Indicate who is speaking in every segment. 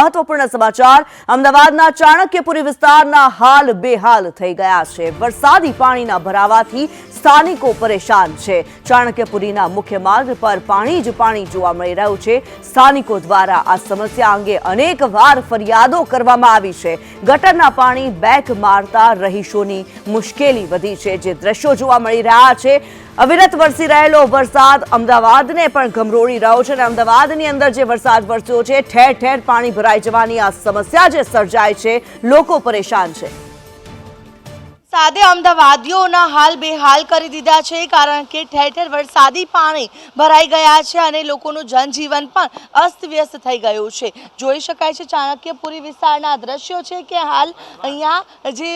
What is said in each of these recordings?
Speaker 1: મહત્વપૂર્ણ સમાચાર. અમદાવાદના ચાણક્યપુરી વિસ્તારના હાલ બેહાલ થઈ ગયા છે. વરસાદી પાણીના ભરાવાથી સ્થાનિકો પરેશાન છે. ચાણક્યપુરીના મુખ્ય માર્ગ પર પાણી જ પાણી જોવા મળી રહ્યું છે. સ્થાનિકો દ્વારા આ સમસ્યા અંગે અનેક વાર ફરિયાદો કરવામાં આવી છે. ગટરના પાણી બેક મારતા રહીશોની મુશ્કેલી વધી છે. જે દ્રશ્યો જોવા મળી રહ્યા છે. અવિરત વરસી રહેલો વરસાદ અમદાવાદને પણ ગમરોળી રહ્યો છે અને અમદાવાદની અંદર જે વરસાદ વરસ્યો છે ઠેર ઠેર પાણી ભરાઈ જવાની આ સમસ્યા જે સર્જાય છે, લોકો પરેશાન છે.
Speaker 2: સાદે અમદાવાદીઓના હાલ બેહાલ કરી દીધા છે, કારણ કે ઠેર ઠેર વરસાદી પાણી ભરાઈ ગયા છે અને લોકોનું જનજીવન પણ અસ્તવ્યસ્ત થઈ ગયું છે. જોઈ શકાય છે ચાણક્યપુરી વિસ્તારના દ્રશ્યો છે કે હાલ અહીંયા જે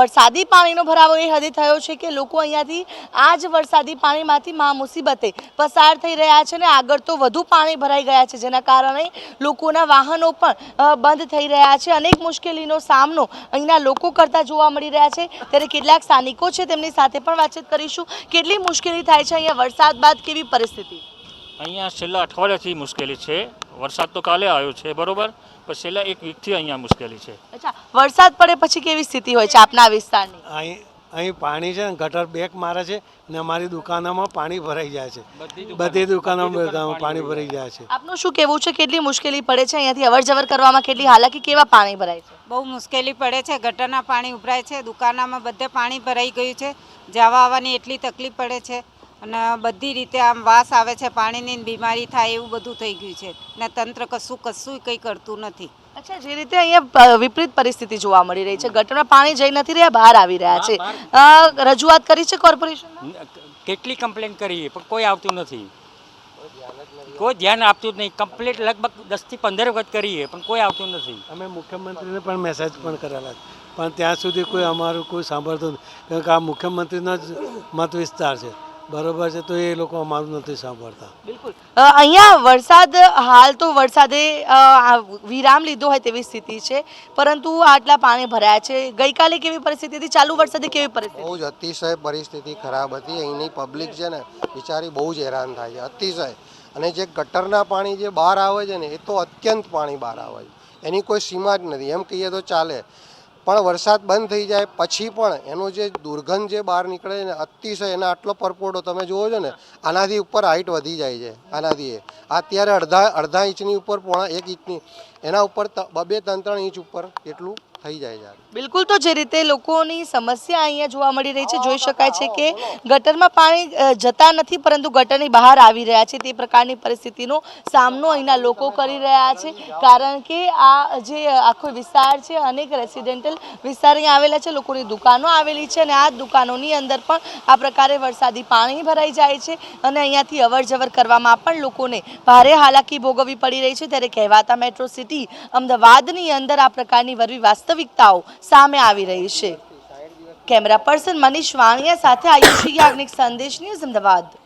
Speaker 2: વરસાદી પાણીનો ભરાવો એ હદે થયો છે કે લોકો અહીંયાથી આ જ વરસાદી પાણીમાંથી મા મુસીબતે પસાર થઈ રહ્યા છે અને આગળ તો વધુ પાણી ભરાઈ ગયા છે, જેના કારણે લોકોના વાહનો પણ બંધ થઈ રહ્યા છે. અનેક મુશ્કેલીનો સામનો અહીંના લોકો કરતા જોવા મળી રહ્યા છે. ત્યારે કેટલાક સ્થાનિકો છે તેમની સાથે પણ વાતચીત કરીશું. કેટલી મુશ્કેલી થાય છે અહીંયા વરસાદ બાદ કેવી પરિસ્થિતિ?
Speaker 3: અહીંયા છેલ્લા અઠવાડિયાથી મુશ્કેલી છે. વરસાદ તો કાલે આવ્યો છે બરોબર? પણ છેલ્લા એક વીકથી અહીંયા મુશ્કેલી છે.
Speaker 2: અચ્છા વરસાદ પડે પછી કેવી સ્થિતિ હોય છે આપના વિસ્તારની?
Speaker 4: અહીં અહીં પાણી છે ને ગટર બેક મારે છે ને અમારી દુકાનોમાં પાણી ભરાઈ જાય છે. બધી દુકાનોમાં પાણી ભરાઈ જાય. છે.
Speaker 2: આપનું શું કહેવું છે? કેટલી મુશ્કેલી પડે છે? અહીંયાથી અવર જવર કરવામાં કેટલી હાલાકી કેવા પાણી ભરાય છે?
Speaker 5: બહુ મુશ્કેલી પડે છે. ગટરના પાણી ઉભરાય છે. દુકાનામાં બધે પાણી ભરાઈ ગયું છે. જવા આવવાની એટલી તકલીફ પડે છે. અને બધી રીતે આમ વાસ આવે છે. પાણીની બીમારી થાય એવું બધું થઈ ગયું છે. ને તંત્ર કશું કશું કંઈ કરતું નથી.
Speaker 2: અચ્છા જે રીતે અહીંયા વિપરીત પરિસ્થિતિ જોવા મળી રહી છે. ગટરમાં પાણી જઈ નથી રહ્યા બહાર આવી રહ્યા છે. રજૂઆત કરી છે કોર્પોરેશન
Speaker 6: કેટલી કમ્પ્લેન કરીએ પણ કોઈ આવતું નથી. કોઈ ધ્યાન આપતું જ નહીં. કમ્પ્લીટ લગભગ દસથી પંદર વખત કરીએ પણ કોઈ આવતું નથી.
Speaker 4: અમે મુખ્યમંત્રીને પણ મેસેજ પણ કરેલા પણ ત્યાં સુધી કોઈ અમારું કોઈ સાંભળતું નથી. કારણ કે આ મુખ્યમંત્રીનો જ મત વિસ્તાર છે. બરોબર છે તો એ લોકો અમારું નથી સાંભળતા.
Speaker 2: બિલકુલ. અહીંયા વરસાદ હાલ તો વરસાદે વિરામ લીધો હોય તેવી સ્થિતિ છે પરંતુ આટલા પાણી ભરાયા છે. ગઈકાલે કેવી પરિસ્થિતિ હતી? ચાલુ વરસાદે કેવી પરિસ્થિતિ?
Speaker 7: બહુ જ અતિશય પરિસ્થિતિ ખરાબ હતી. અહીંની પબ્લિક છે ને બિચારી બહુ જ હેરાન થાય છે અતિશય. અને જે ગટરના પાણી જે બહાર આવે છે ને એ તો અત્યંત પાણી બહાર આવે છે. એની કોઈ સીમા જ નથી. એમ કહીએ તો ચાલે. પણ વરસાદ બંધ થઈ જાય પછી પણ એનો જે દુર્ગંધ જે બહાર નીકળે ને અતિશય એના આટલો પરપોટો તમે જુઓ છો ને, આનાથી ઉપર હાઈટ વધી જાય છે, આનાથી એ. અત્યારે અડધા અડધા ઇંચની ઉપર પોણા એક ઇંચની, એના ઉપર બબે ત્રણ ત્રણ ઇંચ ઉપર એટલું થઈ જાય જ્યારે
Speaker 2: બિલકુલ તો જે રીતે લોકોની સમસ્યા અહીંયા જોવા મળી રહી છે જોઈ શકાય છે કે ગટરમાં પાણી જતા નથી પરંતુ ગટરની બહાર આવી રહ્યા છે. તે પ્રકારની પરિસ્થિતિનો સામનો અહીંના લોકો કરી રહ્યા છે કારણ કે આ જે આખો વિસ્તાર છે અનેક રેસિડેન્ટલ વિસ્તાર અહીંયા આવેલા છે લોકોની દુકાનો આવેલી છે અને આ દુકાનોની અંદર પણ આ પ્રકારે વરસાદી પાણી ભરાઈ જાય છે અને અહીંયાથી અવરજવર કરવામાં પણ લોકોને ભારે હાલાકી ભોગવવી પડી રહી છે. ત્યારે કહેવાતા મેટ્રો સિટી અમદાવાદની અંદર આ પ્રકારની વરવી વાસ્તવિકતાઓ સામે આવી રહી છે. કેમેરા પર્સન મનીષ વાણિયા સાથે આયુષી યાજ્ઞિક સંદેશ ન્યૂઝ અમદાવાદ.